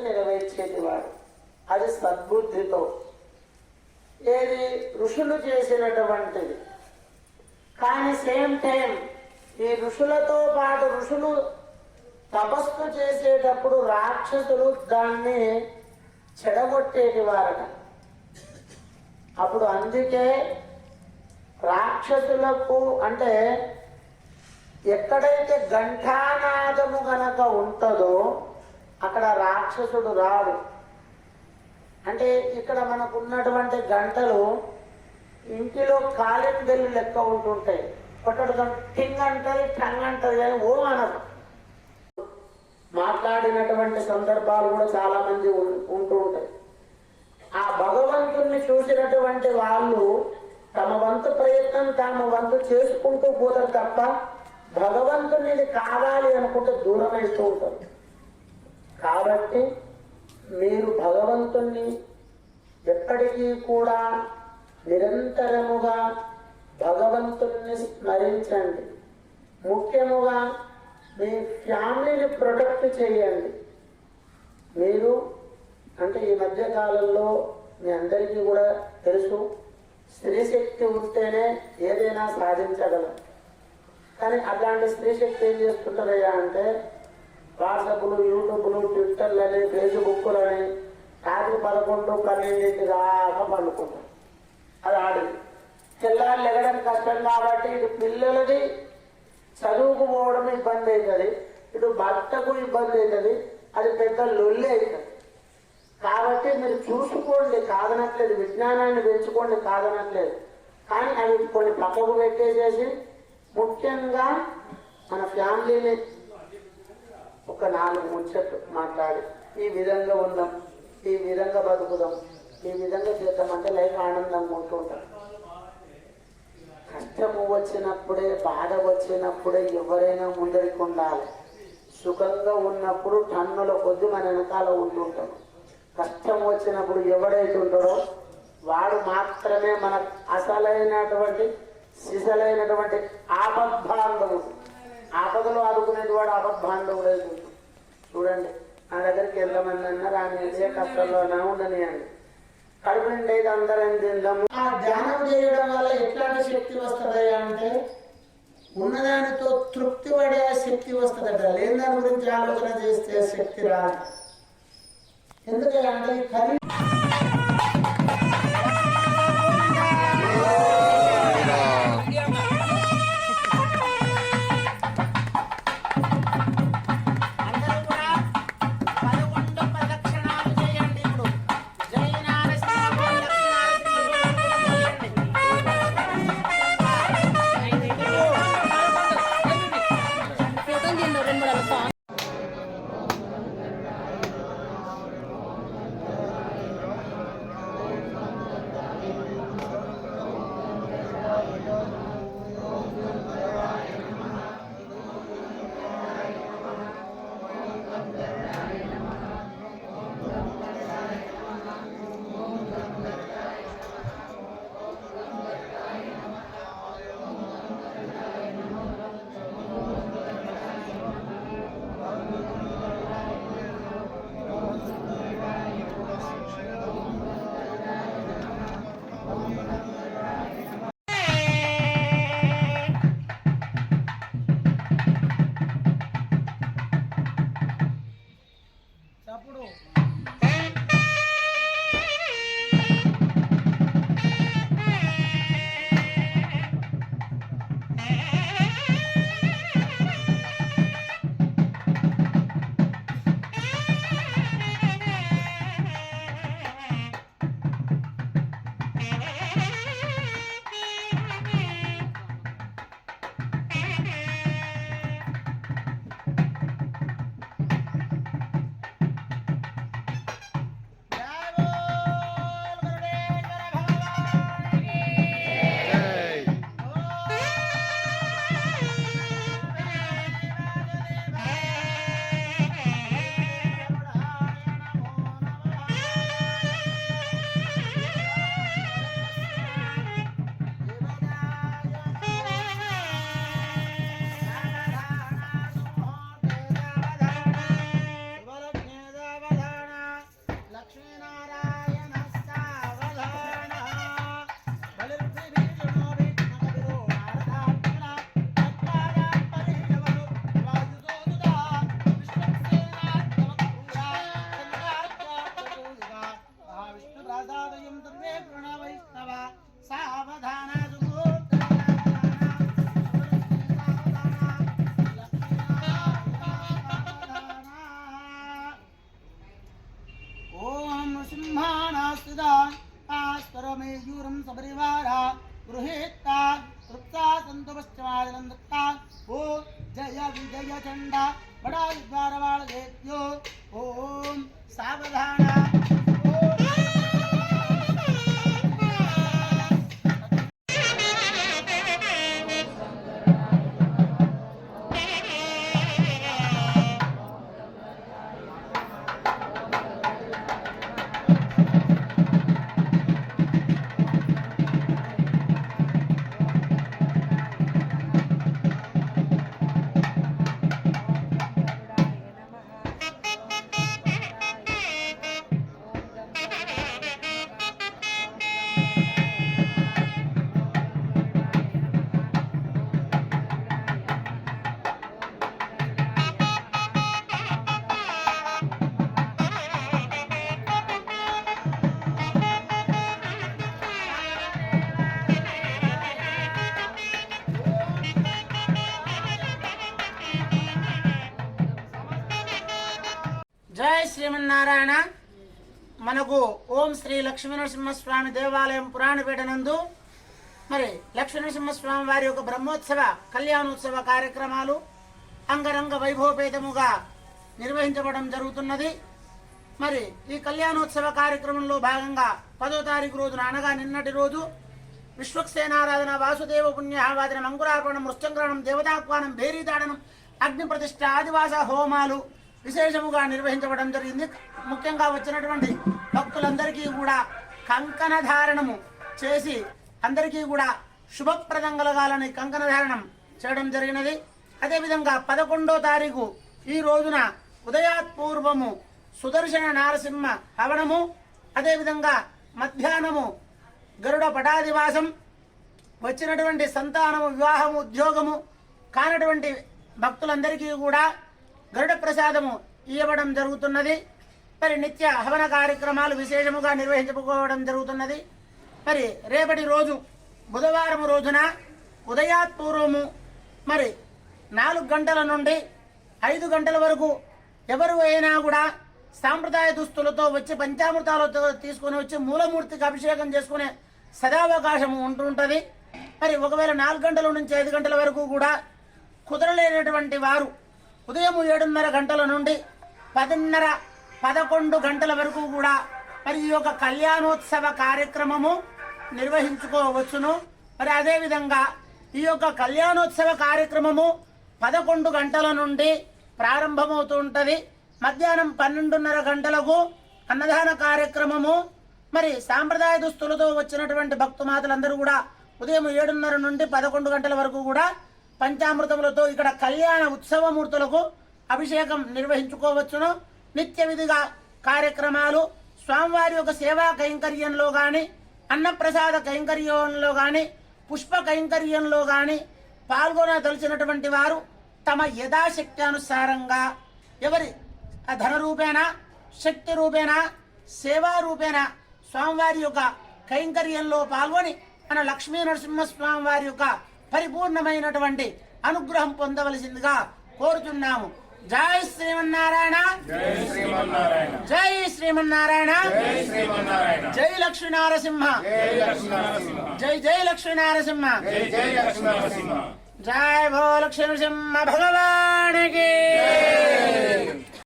నెరవేర్చేటివాడు అది సద్బుద్ధితో. ఏది? ఋషులు చేసినటువంటిది. కానీ సేమ్ టైం ఈ ఋషులతో పాటు ఋషులు తపస్సు చేసేటప్పుడు రాక్షసులు దాన్ని చెడగొట్టేటి వారట అప్పుడు అందుకే రాక్షసులకు అంటే ఎక్కడైతే ఘంటానాదము గనక ఉంటుందో అక్కడ రాక్షసుడు రాడు. అంటే ఇక్కడ మనకు ఉన్నటువంటి గంటలు ఇంటిలో కాలిన బెల్లు లెక్క ఉంటుంటాయి. కొట్టడం టింగ్ అంటది టంగ్ అంటది కానీ ఓ అనదు మాట్లాడినటువంటి సందర్భాలు కూడా చాలా మంది ఉంటూ ఉంటాయి ఆ భగవంతుణ్ణి చూసినటువంటి వాళ్ళు తమ వంతు ప్రయత్నం తాము వంతు చేసుకుంటూ పోతారు తప్ప భగవంతుని కావాలి అనుకుంటే దూరం వేస్తూ ఉంటారు. కాబట్టి మీరు భగవంతుణ్ణి ఎప్పటికీ కూడా నిరంతరముగా భగవంతుణ్ణి స్మరించండి. ముఖ్యముగా మీ ఫ్యామిలీని ప్రొటెక్ట్ చేయండి. మీరు అంటే ఈ మధ్య కాలంలో మీ అందరికీ కూడా తెలుసు స్త్రీ శక్తి ఉంటేనే ఏదైనా సాధించగలం. కానీ అట్లాంటి స్త్రీ శక్తి ఏం చేస్తుంటారయ్యా అంటే వాట్సాప్లు యూట్యూబ్లు ట్విట్టర్లని ఫేస్బుక్లని రాత్రి పదకొండు పన్నెండింటి దాకా పండుకుంటారు. అది ఆడది. తెల్లారి లెగడం కష్టం కాబట్టి ఇటు పిల్లలది చదువుకు పోవడం ఇబ్బంది అవుతుంది. ఇటు భర్తకు ఇబ్బంది అవుతుంది. అది పెద్ద లొల్లి అవుతుంది. కాబట్టి మీరు చూసుకోండి కాదనట్లేదు. విజ్ఞానాన్ని పెంచుకోండి కాదనట్లేదు. కానీ అవి కొన్ని పక్కకు పెట్టేసేసి ముఖ్యంగా మన ఫ్యామిలీని నాలుగు ముచ్చట్లు మాట్లాడి. ఈ విధంగా ఉందాం ఈ విధంగా బతుకుదాం ఈ విధంగా చేద్దామంటే లైఫ్ ఆనందంగా ఉంటూ ఉంటాం. కష్టము వచ్చినప్పుడే బాధ వచ్చినప్పుడే ఎవరైనా ముందరికి ఉండాలి. సుఖంగా ఉన్నప్పుడు టన్నుల కొద్ది మన వెనకాల ఉంటుంటాం కష్టం వచ్చినప్పుడు ఎవడైతే ఉంటాడో వాడు మాత్రమే మన అసలైనటువంటి సిసలైనటువంటి ఆపద్బాంధవుడు. ఆపదలో ఆదుకునేటి వాడు ఆపద్బాంధవుడు అవుతుంది చూడండి. నా దగ్గరికి ఎంతమంది అన్నారు ఆమె ఏ కష్టంలోనే ఉండనియండి. కడుపు నిండి అయితే అందరం తిందాము. ఆ ధ్యానం చేయడం వల్ల ఎట్లాంటి శక్తి వస్తుంది అంటే ఉన్నదానితో తృప్తి పడే శక్తి వస్తుందట. లేని దాని గురించి ఆలోచన చేస్తే శక్తి రాదు. ఎందుకంటే కలి Yeah. नृसिंहानास्तिदा आस्वरमेयूरं सपरिवारा गृहीत्ता तृप्ता सन्तु पश्चिमादिनं दत्ता ओ जय विजय चण्डा बडा विद्वारवाळदेत्यो ॐ सावधाना శ్రీమన్నారాయణ మనకు ఓం శ్రీ లక్ష్మీనరసింహస్వామి దేవాలయం పురాణపేట నందు మరి లక్ష్మీనరసింహస్వామి వారి యొక్క బ్రహ్మోత్సవ కళ్యాణోత్సవ కార్యక్రమాలు అంగరంగ వైభవపేతముగా నిర్వహించబడడం జరుగుతున్నది. మరి ఈ కళ్యాణోత్సవ కార్యక్రమంలో భాగంగా పదో తారీఖు రోజున అనగా నిన్నటి రోజు విశ్వక్సేనారాధన వాసుదేవ పుణ్యవాదన మంకురార్పణం మృత్యంగ్రహణం దేవతాహ్వానం భేరీతాడనం అగ్ని ప్రతిష్ట ఆదివాస హోమాలు విశేషముగా నిర్వహించబడం జరిగింది. ముఖ్యంగా వచ్చినటువంటి భక్తులందరికీ కూడా కంకణ ధారణము చేసి అందరికీ కూడా శుభప్రదం కలగాలని కంకణ ధారణం చేయడం జరిగినది. అదేవిధంగా పదకొండో తారీఖు ఈ రోజున ఉదయాత్పూర్వము సుదర్శన నారసింహ హవనము అదేవిధంగా మధ్యాహ్నము గరుడ పటాదివాసం వచ్చినటువంటి సంతానము వివాహము ఉద్యోగము కానటువంటి భక్తులందరికీ కూడా గరుడ ప్రసాదము ఇవ్వడం జరుగుతున్నది. మరి నిత్య హవన కార్యక్రమాలు విశేషముగా నిర్వహించుకోవడం జరుగుతున్నది. మరి రేపటి రోజు బుధవారం రోజున ఉదయాత్పూర్వము మరి నాలుగు గంటల నుండి ఐదు గంటల వరకు ఎవరు అయినా కూడా సాంప్రదాయ దుస్తులతో వచ్చి పంచామృతాలతో తీసుకొని వచ్చి మూలమూర్తికి అభిషేకం చేసుకునే సదావకాశం ఉంటుంటుంది మరి ఒకవేళ నాలుగు గంటల నుంచి ఐదు గంటల వరకు కూడా కుదరలేనటువంటి వారు ఉదయం ఏడున్నర గంటల నుండి పదిన్నర పదకొండు గంటల వరకు కూడా మరి ఈ యొక్క కళ్యాణోత్సవ కార్యక్రమము నిర్వహించుకోవచ్చును. మరి అదేవిధంగా ఈ యొక్క కళ్యాణోత్సవ కార్యక్రమము పదకొండు గంటల నుండి ప్రారంభమవుతూ ఉంటుంది. మధ్యాహ్నం పన్నెండున్నర గంటలకు అన్నదాన కార్యక్రమము. మరి సాంప్రదాయ దుస్తులతో వచ్చినటువంటి భక్తుమాతలందరూ కూడా ఉదయం ఏడున్నర నుండి పదకొండు గంటల వరకు కూడా పంచామృతములతో ఇక్కడ కళ్యాణ ఉత్సవమూర్తులకు అభిషేకం నిర్వహించుకోవచ్చును. నిత్య విధిగా కార్యక్రమాలు స్వామివారి యొక్క సేవా కైంకర్యంలో గాని అన్నప్రసాద కైంకర్యంలో గాని పుష్ప కైంకర్యంలో గాని పాల్గొనదలిచినటువంటి వారు తమ యథాశక్తి అనుసారంగా ఎవరి ఆ ధన శక్తి రూపేణ సేవా రూపేణ స్వామివారి యొక్క కైంకర్యంలో పాల్గొని మన లక్ష్మీ నరసింహస్వామి వారి యొక్క పరిపూర్ణమైనటువంటి అనుగ్రహం పొందవలసిందిగా కోరుతున్నాము జై శ్రీమన్నారాయణ. జై శ్రీమన్నారాయణ. జై లక్ష్మీ నారసింహ జై జై లక్ష్మీ నారసింహ జై జై లక్ష్మీనరసింహ. జై భో లక్ష్మీ నరసింహ భగవానికి